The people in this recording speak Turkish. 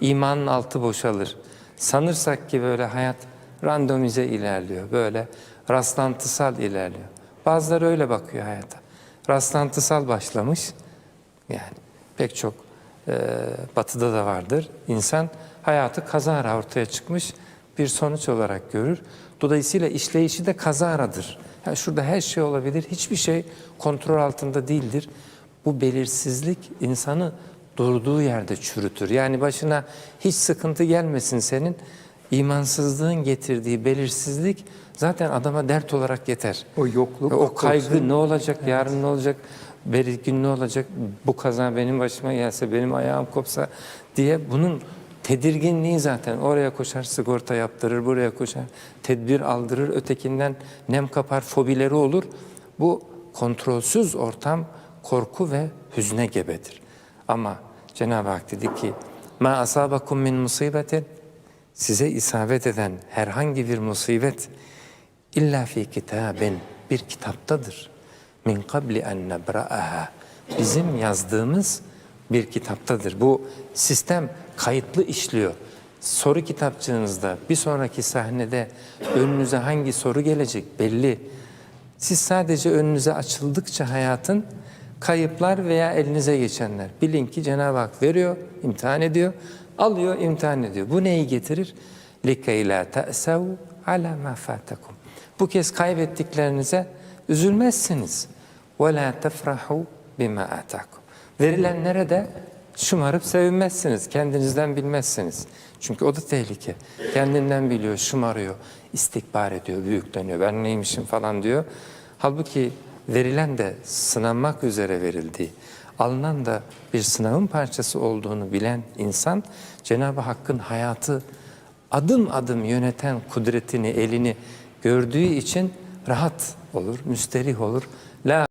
imanın altı boşalır. Sanırsak ki böyle hayat randomize ilerliyor, böyle rastlantısal ilerliyor. Bazıları öyle bakıyor hayata. Rastlantısal başlamış, yani pek çok e, batıda da vardır. İnsan hayatı kazara ortaya çıkmış bir sonuç olarak görür. Dolayısıyla işleyişi de kazaradır. Yani şurada her şey olabilir, hiçbir şey kontrol altında değildir. Bu belirsizlik insanı durduğu yerde çürütür. Yani başına hiç sıkıntı gelmesin senin. imansızlığın getirdiği belirsizlik zaten adama dert olarak yeter. O yokluk, o kaygı ne olacak, yarın ne olacak, beri gün ne olacak, bu kaza benim başıma gelse, benim ayağım kopsa diye bunun tedirginliği zaten. Oraya koşar, sigorta yaptırır, buraya koşar, tedbir aldırır, ötekinden nem kapar, fobileri olur. Bu kontrolsüz ortam korku ve hüzne gebedir. Ama Cenab-ı Hak dedi ki, ma asabakum min musibetin size isabet eden herhangi bir musibet illa fi kitabin bir kitaptadır. Min qabli en nebra'aha. Bizim yazdığımız bir kitaptadır. Bu sistem kayıtlı işliyor. Soru kitapçığınızda bir sonraki sahnede önünüze hangi soru gelecek belli. Siz sadece önünüze açıldıkça hayatın kayıplar veya elinize geçenler. Bilin ki Cenab-ı Hak veriyor, imtihan ediyor, alıyor, imtihan ediyor. Bu neyi getirir? لِكَيْ لَا تَأْسَوْا عَلَى مَا فَاتَكُمْ Bu kez kaybettiklerinize üzülmezsiniz. وَلَا تَفْرَحُوا بِمَا آتَاكُمْ Verilenlere de şımarıp sevinmezsiniz, kendinizden bilmezsiniz. Çünkü o da tehlike. Kendinden biliyor, şımarıyor, istikbar ediyor, büyükleniyor. Ben neymişim falan diyor. Halbuki verilen de sınanmak üzere verildiği, alınan da bir sınavın parçası olduğunu bilen insan Cenab-ı Hakk'ın hayatı adım adım yöneten kudretini, elini gördüğü için rahat olur, müsterih olur. La